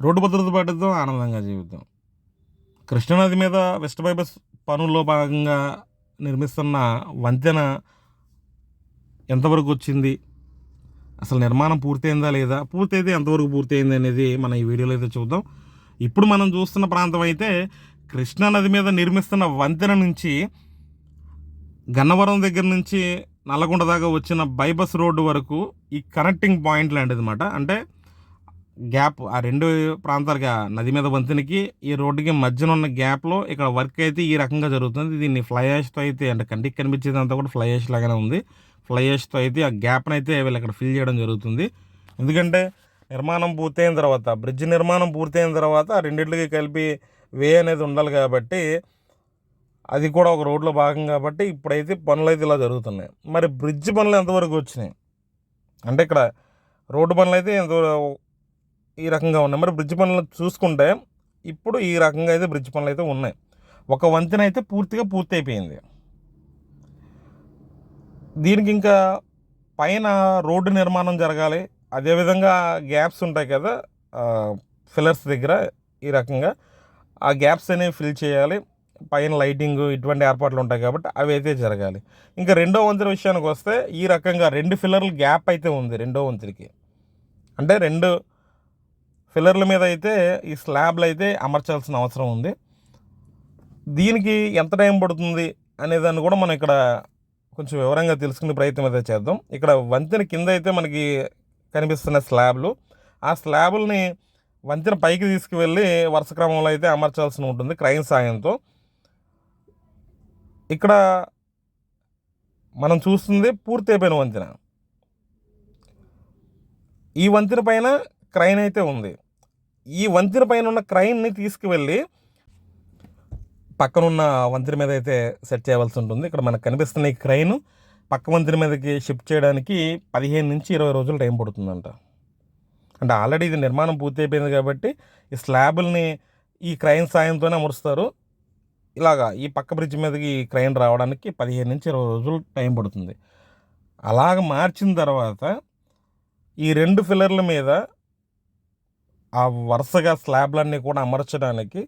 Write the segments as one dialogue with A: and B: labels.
A: Road భద్రత పాటిద్దాం ఆనందంగా జీవిద్దాం. కృష్ణానది మీద వెస్ట్ బైపాస్ పనుల్లో భాగంగా నిర్మిస్తున్న వంతెన ఎంతవరకు వచ్చింది? అసలు నిర్మాణం పూర్తయిందా లేదా? పూర్తయితే ఎంతవరకు పూర్తయింది అనేది మనం ఈ వీడియోలో అయితే చూద్దాం. ఇప్పుడు మనం చూస్తున్న ప్రాంతం అయితే కృష్ణానది మీద నిర్మిస్తున్న వంతెన నుంచి గన్నవరం దగ్గర నుంచి నల్లగొండ దాకా వచ్చిన బైపాస్ రోడ్డు వరకు ఈ కనెక్టింగ్ పాయింట్ లాంటిది అనమాట అంటే గ్యాప్ ఆ రెండు ప్రాంతాలుగా నది మీద వంతెనకి ఈ రోడ్డుకి మధ్యన ఉన్న గ్యాప్లో ఇక్కడ వర్క్ అయితే ఈ రకంగా జరుగుతుంది. దీన్ని ఫ్లై యాష్తో అయితే అంటే కంటికి కనిపించేది అంతా కూడా ఫ్లై యాష్ లాగానే ఉంది. ఫ్లై యాష్తో అయితే ఆ గ్యాప్ని అయితే వీళ్ళు ఇక్కడ ఫిల్ చేయడం జరుగుతుంది. ఎందుకంటే నిర్మాణం పూర్తయిన తర్వాత బ్రిడ్జ్ నిర్మాణం పూర్తయిన తర్వాత రెండింటికి కలిపి వే అనేది ఉండాలి కాబట్టి అది కూడా ఒక రోడ్లో భాగం కాబట్టి ఇప్పుడైతే పనులు అయితే ఇలా జరుగుతున్నాయి. మరి బ్రిడ్జ్ పనులు ఎంతవరకు వచ్చినాయి? అంటే ఇక్కడ రోడ్డు పనులు అయితే ఎంత ఈ రకంగా ఉన్నాయి. మరి బ్రిడ్జ్ పనులు చూసుకుంటే ఇప్పుడు ఈ రకంగా అయితే బ్రిడ్జ్ పనులు అయితే ఉన్నాయి. ఒక వంతెన అయితే పూర్తిగా పూర్తి అయిపోయింది దీనికి ఇంకా పైన రోడ్డు నిర్మాణం జరగాలి. అదేవిధంగా గ్యాప్స్ ఉంటాయి కదా ఫిల్లర్స్ దగ్గర ఈ రకంగా. ఆ గ్యాప్స్ అనేవి ఫిల్ చేయాలి. పైన లైటింగ్ ఇటువంటి ఏర్పాట్లు ఉంటాయి కాబట్టి అవి అయితే జరగాలి. ఇంకా రెండో వంతెన విషయానికి వస్తే ఈ రకంగా రెండు ఫిల్లర్లు గ్యాప్ అయితే ఉంది రెండో వంతులకి అంటే రెండు ఫిల్లర్ల మీద అయితే ఈ స్లాబ్లు అయితే అమర్చాల్సిన అవసరం ఉంది. దీనికి ఎంత టైం పడుతుంది అనేదాన్ని కూడా మనం ఇక్కడ కొంచెం వివరంగా తెలుసుకునే ప్రయత్నం అయితే చేద్దాం. ఇక్కడ వంతెన కింద అయితే మనకి కనిపిస్తున్న స్లాబ్లు. ఆ స్లాబుల్ని వంతెన పైకి తీసుకువెళ్ళి వరుస క్రమంలో అయితే అమర్చాల్సి ఉంటుంది క్రైన్ సాయంతో. ఇక్కడ మనం చూస్తుంది పూర్తి అయిపోయిన వంతెన. ఈ వంతెన పైన క్రైన్ అయితే ఉంది. ఈ వంతెన పైన ఉన్న క్రైన్ని తీసుకువెళ్ళి పక్కనున్న వంతెన మీద అయితే సెట్ చేయవలసి ఉంటుంది. ఇక్కడ మనకు కనిపిస్తున్న ఈ క్రైన్ పక్క వంతెన మీదకి షిఫ్ట్ చేయడానికి పదిహేను నుంచి ఇరవై రోజులు టైం పడుతుందంట. అంటే ఆల్రెడీ ఇది నిర్మాణం పూర్తి అయిపోయింది కాబట్టి ఈ స్లాబుల్ని ఈ క్రైన్ సాయంతోనే అమరుస్తారు. ఇలాగా ఈ పక్క బ్రిడ్జ్ మీదకి ఈ క్రైన్ రావడానికి పదిహేను నుంచి ఇరవై రోజులు టైం పడుతుంది. అలాగ మార్చిన తర్వాత ఈ రెండు ఫిల్లర్ల మీద ఆ వరుసగా స్లాబ్లన్నీ కూడా అమర్చడానికి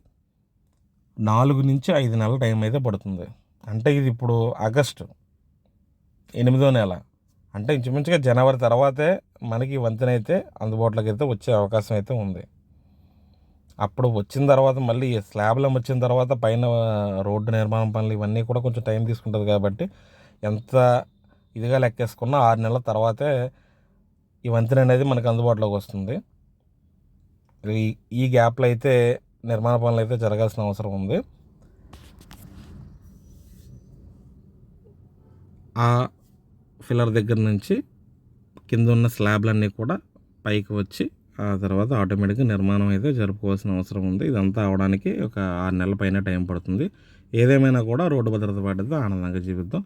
A: నాలుగు నుంచి ఐదు నెలల టైం అయితే పడుతుంది. అంటే ఇది ఇప్పుడు ఆగస్టు ఎనిమిదో నెల. అంటే ఇంచుమించుగా జనవరి తర్వాతే మనకి ఈ వంతెన అయితే అందుబాటులోకి అయితే వచ్చే అవకాశం అయితే ఉంది. అప్పుడు వచ్చిన తర్వాత మళ్ళీ ఈ స్లాబ్లు వచ్చిన తర్వాత పైన రోడ్డు నిర్మాణం పనులు ఇవన్నీ కూడా కొంచెం టైం తీసుకుంటుంది కాబట్టి ఎంత ఇదిగా లెక్కేసుకున్నా ఆరు నెలల తర్వాతే ఈ వంతెన అనేది మనకు అందుబాటులోకి వస్తుంది. ఈ ఈ గ్యాప్లో అయితే నిర్మాణ పనులు అయితే జరగాల్సిన అవసరం ఉంది. ఆ ఫిల్లర్ దగ్గర నుంచి కింద ఉన్న స్లాబ్లన్నీ కూడా పైకి వచ్చి ఆ తర్వాత ఆటోమేటిక్గా నిర్మాణం అయితే జరుపుకోవాల్సిన అవసరం ఉంది. ఇదంతా అవడానికి ఒక ఆరు నెలల పైన టైం పడుతుంది. ఏదేమైనా కూడా రోడ్డు భద్రత పడితే ఆనందంగా జీవిద్దాం.